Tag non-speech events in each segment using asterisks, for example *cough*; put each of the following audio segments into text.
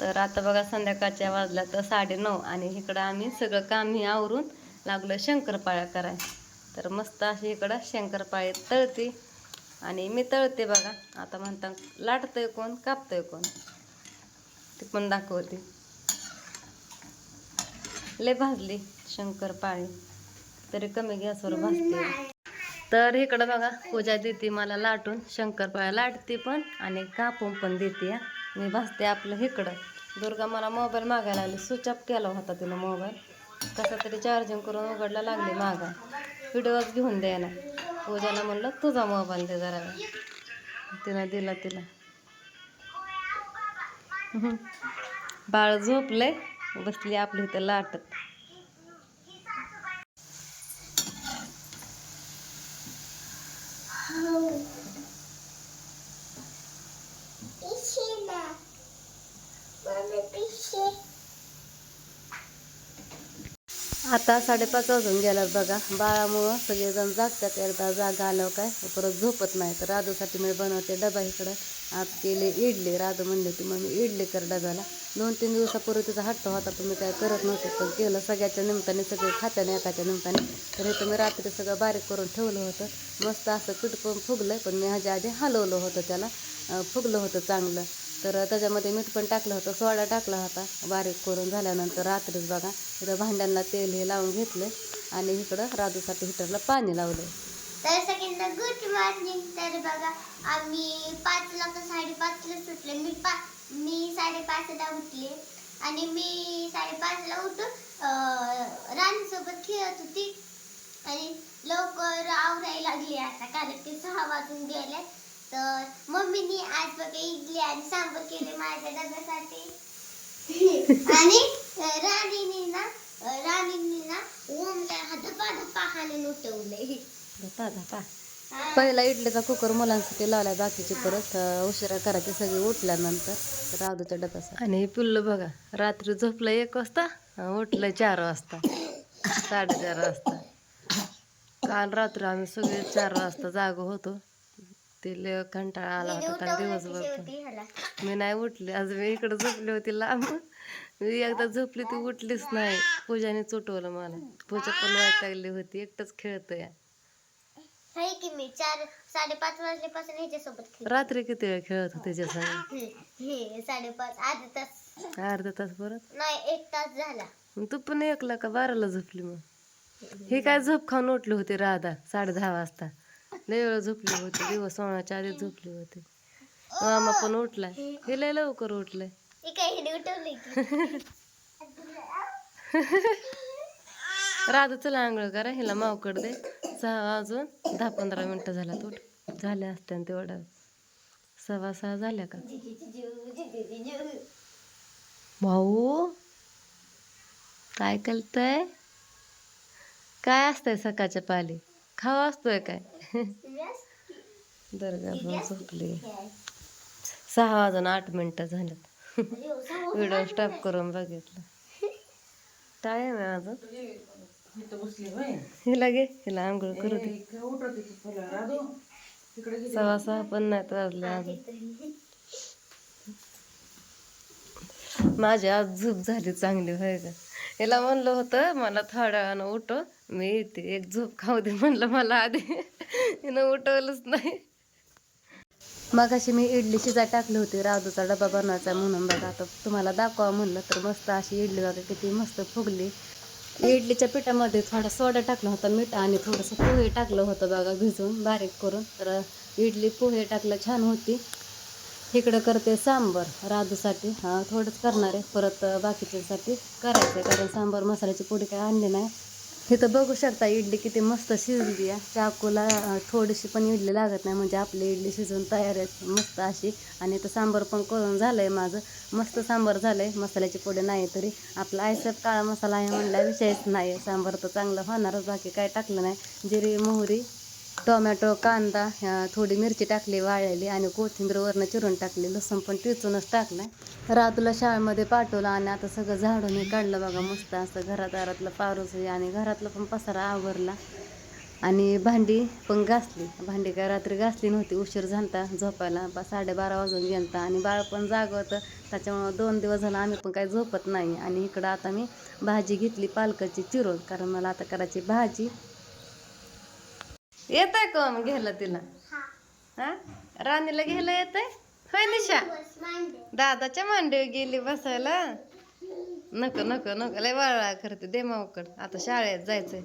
तर आता बघा संध्याकाळच्या वाजल्या तर साडेनऊ आणि इकडं आम्ही सगळं काम आवरून लागलो शंकरपाळ्या कराय तर मस्त अशी इकडं शंकरपाळी तळते आणि मी तळते बघा. आता म्हणता लाटतंय कोण कापतंय कोण? ते पण दाखवते. लय भाजली शंकरपाळी. तरी कमी गॅसवर भाजते. तर इकडं बघा पूजा देते मला लाटून. शंकरपाळ्या लाटते पण आणि कापून पण देते मी भासते आपलं इकडं दुर्गा मला मोबाईल मागायला लागली. स्विच ऑफ केला होता तिनं मोबाईल कसा तरी चार्जिंग करून उघडला लागले मागा. व्हिडिओच घेऊन द्यायला पूजाला म्हणलं तुझा मोबाईल दे जरा. तिनं दिला तिला. *laughs* बाळ झोपले बसली आपली इथं लाटत. हो. आता साडेपाच वाजून गेल्यात बघा. बाळामुळं सगळेजण जागतात. एकदा जागा आल्यावर काय? परत झोपत नाही तर राधूसाठी मी बनवते डबा इकडं. आज केले इडले. राधू म्हणले होती मग मी इडली कर डब्याला. दोन तीन दिवसापूर्वी तिचा हट्ट होता पण मी काय करत नव्हते. पण केलं सगळ्याच्या निमित्ताने सगळे खात्याने एकाच्या निमित्ताने. तर हे मी रात्री सगळं बारीक करून ठेवलं होतं. मस्त असं पीठ पण फुगलं पण मी ह्याच्या आधी हलवलं होतं त्याला. फुगलं होतं चांगलं. तर त्याच्यामध्ये मीठ पण टाकलं होतं सोडा टाकला होता. बारीक करून झाल्यानंतर रात्रीच बघा इथं भांड्यांना तेल हे लावून घेतलं आणि इकडं राजूसाठी हिटरला पाणी लावलं. तर सगळ्यांना गुड मॉर्निंग तर बघा आम्ही पाचला का साडेपाचला सुटले. मी पा मी साडेपाचला उठले. आणि मी साडेपाचला उठून अं, राणीसोबत खेळत होती. आणि लवकर आवरायला लागली आता कारण की सहा वाजून गेले. तर मम्मीनी आज बघा इडली आणि सांबर केले माझ्या डब्यासाठी. *laughs* आणि राणीने ना राणीने ना ओमला धपा धपा हाणून उठवले. धपा धपा. पहिला इडलीचा कुकर मुलांसाठी लावलाय बाकीची परत उशिरा करायची सगळी उठल्यानंतर. राधूच्या डब्यासाठी. आणि हे पिल्लू बघा रात्री झोपलं एक वाजता उठलं चार वाजता. साडेचार वाजता. काल रात्री आम्ही सगळे चार वाजता जागो होतो. ते लय कंटाळा आला होता काल दिवसभर मी नाही उठले. आज मी इकडे झोपली होती लांब. मी एकदा झोपली ती उठलीच नाही. पूजाने चुटवलं मला. पूजा पण वैतागली होती. एकटंच खेळतोय. आहे की मी चार साडेपाच वाजल्यापासून ह्याच्यासोबत खेळ रात्री किती वेळ खेळत होते त्याच्या संग साडेपाच अर्धा तास. अर्धा तास परत? नाही एक तास झाला. तू पण एकला का बाराला झोपली मग? हे काय झोप खाऊन उठली होती राधा साडे दहा वाजता. लय वेळ झोपली होती दिवस सोळाच्या आधीच झोपली होती. मामा पण उठलाय. हे लय लवकर उठलंय. *laughs* हे राधा चला आंघोळ करा हिला मावकड दे. सहा वाजून दहा पंधरा मिनटं झाला उठ झाले असत्या न तेवढ्या सव्वा सहा झाल्या का? भाऊ काय कळतंय काय असतंय सकाळच्या पाली? खावा असतोय काय? दर्गा पण झोपली. सहा वाजून आठ मिनटं झाल्यात व्हिडिओ स्टॉप करून बघितलं. टाइम आहे अजून. हिला घे हिला आंघोळ करू दे. सव्वा सहा पण नाहीत वाजले अजून. माझी आज झोप झाली चांगली होय का? हिला म्हणलं होतं मला थोडं वेळानं उठव मी येते एक झोप खाऊ दे म्हणलं मला आधी. हिनं उठवलंच नाही. मग अशी मी इडली शिजा टाकली होती राजूचा डबा बनवायचा म्हणून बघा आता तुम्हाला दाखवा म्हणलं तर मस्त अशी इडली बघा किती मस्त फुगली. इडलीच्या पिठामध्ये थोडा सोडा टाकला होता मीठ आणि थोडंसं पोहे टाकलं होतं बघा भिजवून बारीक करून. तर इडली पोहे टाकलं छान होती. इकडं करते सांबर. राजूसाठी हा थोडंच करणार आहे. परत बाकीच्यासाठी करायचं आहे. कारण सांबर मसाल्याची पोडी काय आणली नाही. इथं बघू शकता इडली किती मस्त शिजली आहे. चाकूला थोडीशी पण इडली लागत नाही. म्हणजे आपली इडली शिजून तयार आहे. मस्त अशी. आणि इथं सांबर पण करून झालं आहे माझं. मस्त सांबर झालं आहे मसाल्याची पुढे नाही तरी. आपला आयसप काळा मसाला आहे म्हणला विषयच नाही सांबर तर चांगलं होणारच. बाकी काय टाकलं नाही. जिरी मोहरी टोमॅटो कांदा ह्या थोडी मिरची टाकली वाळलेली आणि कोथिंबीर वरनं चिरून टाकली लसूण पण टिचूनच टाकलं रातूला शाळेमध्ये पाठवलं आणि आता सगळं झाडून हे काढलं बघा मस्त असं घरादारातलं पारूस हे आणि घरातलं पण पसारा आवरला. आणि भांडी पण घासली. भांडी काय रात्री घासली नव्हती उशीर झालता झोपायला. बा साडेबारा वाजून गेलता आणि बाळ पण जाग होतं त्याच्यामुळं दोन दिवस झालं आम्ही पण काही झोपत नाही. आणि इकडं आता मी भाजी घेतली पालकाची चिरून कारण मला आता करायची भाजी येत आहे का मग घ्यायला तिला? हा. हा? राणीला घ्यायला येत आहे होय निशा? मांडे. दादाच्या मांडीवर गेली बसायला? नको नको नको. लय वाळा करते. दे मावकड आता शाळेत जायचंय.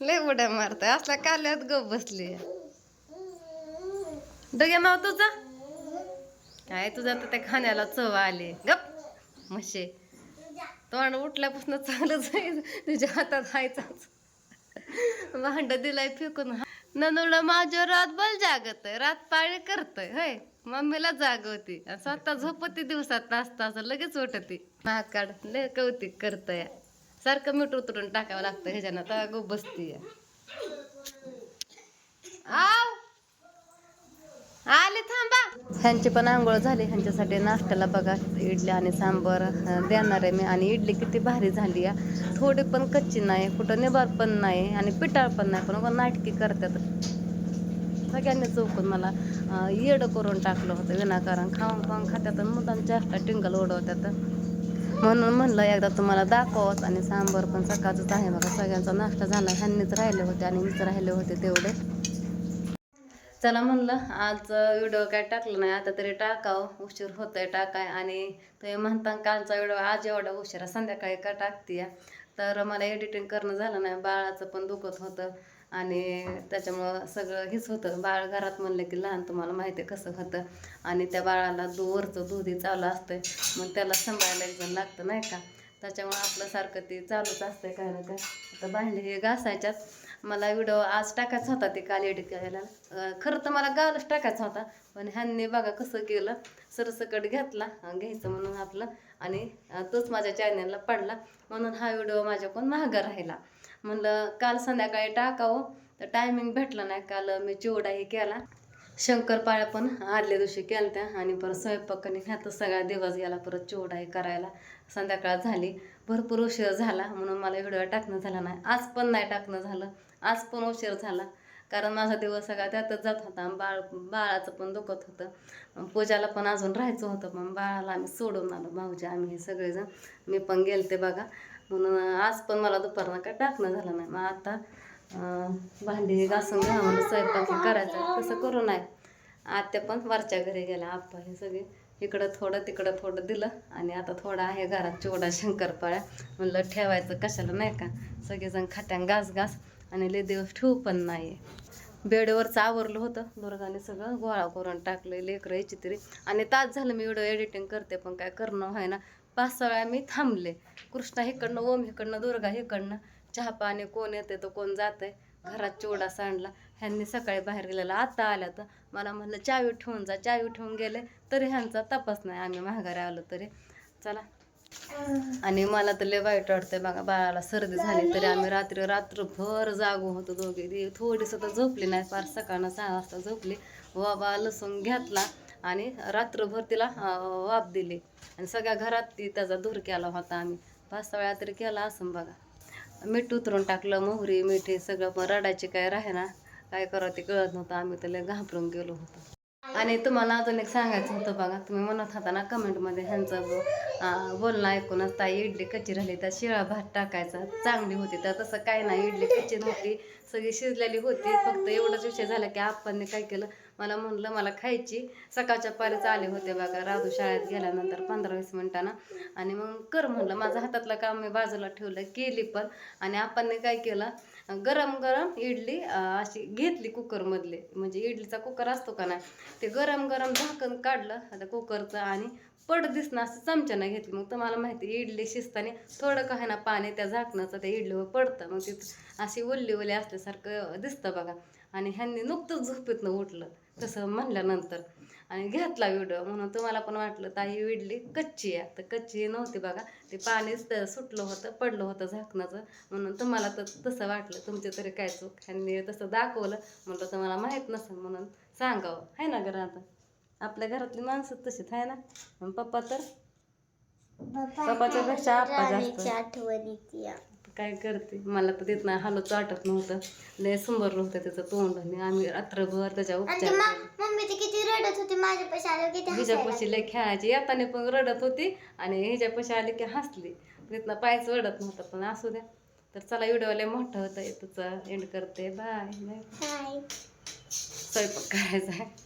लय उड्या मारताय. असल्या काल्यात गप बसली. डग्या नाव तुझं काय तुझं आता त्या खाण्याला चव आली. गप. म्हशे. तोंड उठल्यापासून चालूच आहे तुझ्या हातात हायचाच. भांड दिलाय फेकून. ननुला माझ्या रातभर जागत आहे रात पाळी करतय. होय. मम्मीला जागवती. आणि स्वतः झोपती दिवसात तास तास लगेच उठते. महाकाड लय कौतिक करतय. सारखं मीठ उतरून टाकावं लागतं ह्याच्यानं. तर गो बसती आव! आले थांबा. ह्यांची पण आंघोळ झाली. ह्यांच्यासाठी नाश्त्याला बघा इडली आणि सांबर देणार आहे मी. आणि इडली किती भारी झाली आहे थोडी पण कच्ची नाही कुठं निबार पण नाही आणि पिटाळ पण नाही. पण नाटकी करतात. सगळ्यांनी चौकून मला येडं करून टाकलं होतं विनाकारण. खाऊन खाऊन खात्यात मुद्दाम जास्त टिंगल उडवतात म्हणून म्हणलं एकदा तुम्हाला दाखवत आणि सांबर पण सकाळचंच आहे बघा. सगळ्यांचा नाश्ता झाला. ह्यांनीच राहिले होते आणि मीच राहिले होते तेवढे. चला म्हणलं आज व्हिडिओ काय टाकलं नाही आता तरी टाकावं उशीर होतोय टाकाय आणि तुम्ही म्हणता कालचा व्हिडिओ आज एवढा उशिरा संध्याकाळी का टाकते तर मला एडिटिंग करणं झालं नाही बाळाचं पण दुखत होतं आणि त्याच्यामुळं सगळं हेच होतं. बाळ घरात म्हणलं की लहान तुम्हाला माहिती आहे कसं होतं? आणि त्या बाळाला दू वरचं दूधही चालू असतंय मग त्याला सांभाळायला एक जण लागतं नाही का? त्याच्यामुळं आपलं सारखं ते चालूच असतंय काय ना काय आता भांडी हे घासायच्यात मला व्हिडिओ आज टाकायचा होता ते काल एडिट करायला. खरं तर मला गालच टाकायचा होता पण ह्यांनी बघा कसं केलं. सरसकट घेतला घ्यायचं म्हणून आपलं आणि तोच माझ्या चॅनलला पडला. म्हणून हा व्हिडिओ माझ्याकडून महागा राहिला. म्हणलं काल संध्याकाळी टाकावं तर टायमिंग भेटला नाही. काल मी चिवडाही केला शंकरपाळ्या पण आदल्या दिवशी केलत्या आणि परत स्वयंपाकाने ह्यातच सगळा दिवस गेला परत चिवडाई करायला संध्याकाळ झाली. भरपूर उशीर झाला म्हणून मला व्हिडिओ टाकणं झाला नाही. आज पण नाही टाकणं झालं. आज पण उशीर झाला. कारण माझा दिवस सगळा त्यातच जात होता बाळ बाळाचं पण दुखत होतं. पूजाला पण अजून राहायचं होतं पण बाळाला आम्ही सोडून आलो. भाऊजी आम्ही हे सगळेजण मी पण गेलते बघा. म्हणून आज पण मला दुपारनं काय टाकणं झालं नाही. मग आता भांडी घासून घ्या म्हणून स्वयंपाक करायचा. करायचं तसं करू नाही आत्या पण वरच्या घरी गेल्या. आप्पा हे सगळे इकडं थोडं तिकडं थोडं दिलं आणि आता थोडं आहे घरात चिवडा शंकरपाळ्या. म्हणलं ठेवायचं कशाला नाही का? सगळेजण खात्यान घास घास आणि लय दिवस ठेवू पण नाही. बेडवरचं आवरलं होतं. दुर्गाने सगळं गोळा करून टाकलं लेकरं याची तरी. आणि तास झालं मी व्हिडिओ एडिटिंग करते पण काय करणं व्हाय ना पाच सहा वेळा मी थांबले. कृष्णा इकडनं ओम हिकडनं दुर्गा इकडनं चहा पाणी कोण येते तर कोण जातंय? घरात चिवडा सांडला. ह्यांनी सकाळी बाहेर गेलेला. आता आल्या तर मला म्हणलं चावी ठेवून जा. चावी ठेवून गेले तरी ह्यांचा तपास नाही. आम्ही माघारी आलो तरी. चला. आणि मला तर लय वाईट वाटतंय बघा बाळाला सर्दी झाली तरी आम्ही रात्री रात्रभर जागो होतो दोघे. ती थोडी सुद्धा झोपली नाही. फार सकाळनं सहा वाजता झोपली. वाबा लसूण घेतला आणि रात्रभर तिला वाप वाफ दिली. आणि सगळ्या घरात ती त्याचा धूर केला होता आम्ही. पाच सहा वेळा तरी केला असं बघा. मीठ उतरून टाकलं मोहरी मीठ हे सगळं पण रडायचे काय राहे ना काय करावं ते कळत नव्हतं. आम्ही त्याला घाबरून गेलो होतो. आणि तुम्हाला अजून एक सांगायचं होतं बघा तुम्ही म्हणत होता ना कमेंटमध्ये ह्यांचं बोलणं ऐकूनच ताई इडली कच्ची राहिली तर शिळा भात टाकायचा चांगली होती तर तसं काय नाही इडली कच्ची नव्हती सगळी शिजलेली होती फक्त एवढंच विषय झाला की आप्पांनी काय केलं मला म्हणलं मला खायची सकाळच्या पारीच आले होते बघा राधू शाळेत गेल्यानंतर पंधरा वीस मिनटानं आणि मग कर म्हणलं माझं हातातलं काम मी बाजूला ठेवलं केली पण आणि आप्पांनी काय केलं गरम गरम इडली अशी घेतली कुकरमधले. म्हणजे इडलीचा कुकर असतो का नाही? ते गरम गरम झाकण काढलं आता कुकरचं आणि पड दिसणं असं चमच्यानं घेतली. मग तुम्हाला माहिती आहे, इडली शिजताना थोडं का ना पाणी त्या झाकणाचं त्या इडलीवर पडतं. मग ते अशी ओल्ली ओली असल्यासारखं दिसतं बघा. आणि ह्यांनी नुकतंच झोपेतनं उठलं. तसं म्हणल्यानंतर. आणि घेतला व्हिडिओ म्हणून तुम्हाला पण वाटलं ताई इडली कच्ची आहे. तर कच्ची नव्हती बघा. ते पाणीच त्या सुटलं होतं पडलं होतं झाकणाचं. म्हणून तुम्हाला तर तसं वाटलं तुमच्या तरी काय चूक? ह्यांनी तसं दाखवलं. म्हटलं तुम्हाला माहीत नसेल म्हणून सांगावं. आहे ना घरात? आपल्या घरातली माणसं तशीच आहे ना? आणि पप्पा तर? पप्पाच्या पेक्षा आठवण येते. काय करते? मला तर देत नाही. हालो चाटत नव्हतं. लय सुंदर होतं त्याचं तोंड. आणि आम्ही रात्रभर त्याच्या उपचार. मम्मी ती किती रडत होती. माझ्या पैसे आलं किती. हिच्यापाशी लय खेळायची. येताना पण रडत होती. आणि हिच्यापाशी आली की हसली. तिथनं पायच रडत नव्हतं. पण असू द्या. तर चला व्हिडिओ लय मोठा होता तुझा एंड करते. बाय हाय स्वयंपाक करायचा आहे.